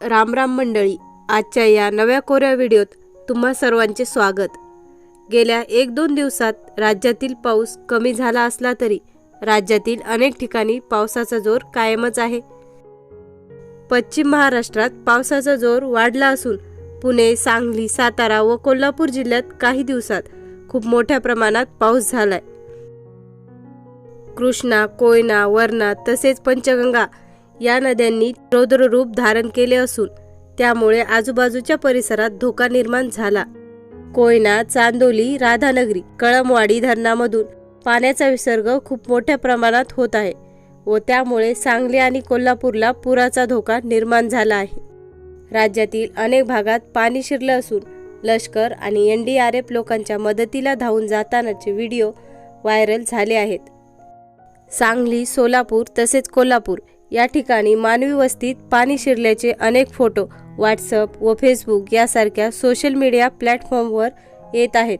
राम राम मंडळी आजच्या या नव्या कोऱ्या व्हिडिओत तुम्हा सर्वांचे स्वागत. गेल्या एक दोन दिवसात राज्यातील पाऊस कमी झाला असला तरी राज्यातील अनेक ठिकाणी पावसाचा जोर कायमच आहे. पश्चिम महाराष्ट्रात पावसाचा जोर वाढला असून पुणे सांगली सातारा व कोल्हापूर जिल्ह्यात काही दिवसात खूप मोठ्या प्रमाणात पाऊस झालाय. कृष्णा कोयना वरणा तसेच पंचगंगा या नद्यांनी रौद्र रूप धारण केले असून त्यामुळे आजूबाजूच्या परिसरात धोका निर्माण झाला. कोयना चांदोली राधानगरी कळमवाडी धरणामधून पाण्याचा विसर्ग खूप मोठ्या प्रमाणात होत आहे व त्यामुळे सांगली आणि कोल्हापूरला पुराचा धोका निर्माण झाला आहे. राज्यातील अनेक भागात पाणी शिरलं असून लष्कर आणि एन डी आर एफ लोकांच्या मदतीला धावून जातानाचे व्हिडिओ व्हायरल झाले आहेत. सांगली सोलापूर तसेच कोल्हापूर या ठिकाणी मानवी वस्तीत पाणी शिरल्याचे अनेक फोटो व्हॉट्सअप व फेसबुक यासारख्या सोशल मीडिया प्लॅटफॉर्मवर येत आहेत.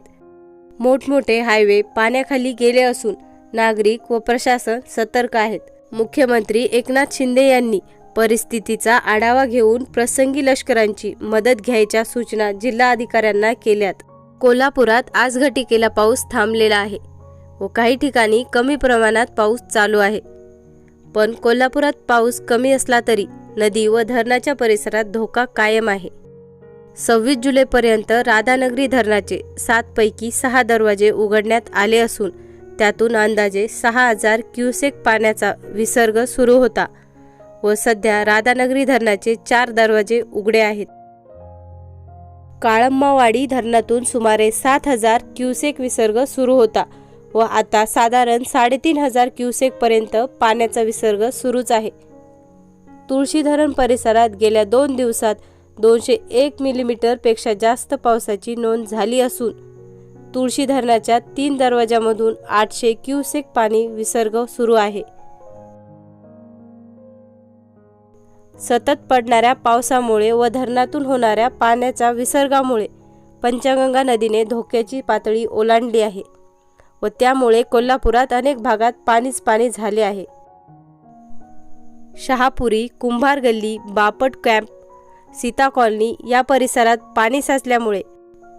मोठमोठे हायवे पाण्याखाली गेले असून नागरिक व प्रशासन सतर्क आहेत. मुख्यमंत्री एकनाथ शिंदे यांनी परिस्थितीचा आढावा घेऊन प्रसंगी लष्करांची मदत घ्यायच्या सूचना जिल्हा अधिकाऱ्यांना केल्यात. कोल्हापुरात आज घटिकेला पाऊस थांबलेला आहे व काही ठिकाणी कमी प्रमाणात पाऊस चालू आहे. पण कोल्हापुरात पाऊस कमी असला तरी नदी व धरणाच्या परिसरात धोका कायम आहे. सव्वीस जुलैपर्यंत राधानगरी धरणाचे सातपैकी सहा दरवाजे उघडण्यात आले असून त्यातून अंदाजे सहा हजार क्युसेक पाण्याचा विसर्ग सुरू होता व सध्या राधानगरी धरणाचे चार दरवाजे उघडे आहेत. काळंबावाडी धरणातून सुमारे सात हजार क्युसेक विसर्ग सुरू होता व आता साधारण साडेतीन हजार क्युसेकपर्यंत पाण्याचा विसर्ग सुरूच आहे. तुळशी धरण परिसरात गेल्या दोन दिवसात दोनशे एक मिलीमीटरपेक्षा जास्त पावसाची नोंद झाली असून तुळशी धरणाच्या तीन दरवाजामधून आठशे क्युसेक पाणी विसर्ग सुरू आहे. सतत पडणाऱ्या पावसामुळे व धरणातून होणाऱ्या पाण्याच्या विसर्गामुळे पंचगंगा नदीने धोक्याची पातळी ओलांडली आहे. व त्यामुळे कोल्हापुरात अनेक भागात पाणीच पाणी झाले आहे. शहापुरी कुंभार गल्ली बापट कॅम्प सीता कॉलनी या परिसरात पाणी साचल्यामुळे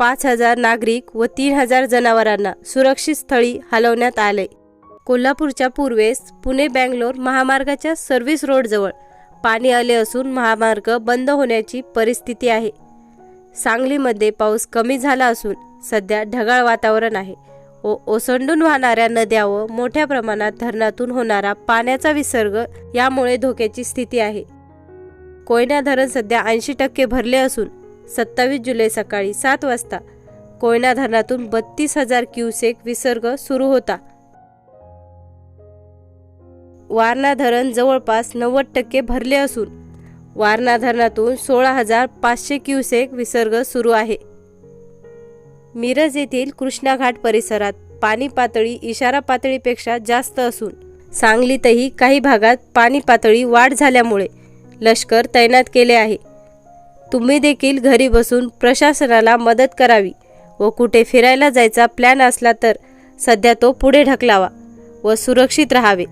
पाच हजार नागरिक व तीन हजार जनावरांना सुरक्षित स्थळी हलवण्यात आले. कोल्हापूरच्या पूर्वेस पुणे बँगलोर महामार्गाच्या सर्व्हिस रोडजवळ पाणी आले असून महामार्ग बंद होण्याची परिस्थिती आहे. सांगलीमध्ये पाऊस कमी झाला असून सध्या ढगाळ वातावरण आहे. ओ ओसंडून वाहणाऱ्या नद्या व मोठ्या प्रमाणात धरणातून होणारा पाण्याचा विसर्ग यामुळे धोक्याची स्थिती आहे. कोयना धरण सध्या ऐंशी टक्के भरले असून सत्तावीस जुलै सकाळी सात वाजता कोयना धरणातून बत्तीस हजार क्युसेक विसर्ग सुरू होता. वारणा धरण जवळपास नव्वद टक्के भरले असून वारणा धरणातून सोळा हजार पाचशे क्युसेक विसर्ग सुरू आहे. मिरज येथील कृष्णा घाट परिसरात पाणी पातळी इशारा पातळीपेक्षा जास्त असून सांगलीतही काही भागात पाणी पातळी वाढ झाल्यामुळे लष्कर तैनात केले आहे. तुम्ही देखील घरी बसून प्रशासनाला मदत करावी व कुठे फिरायला जायचा प्लॅन असला तर सध्या तो पुढे ढकलावा व सुरक्षित राहावे.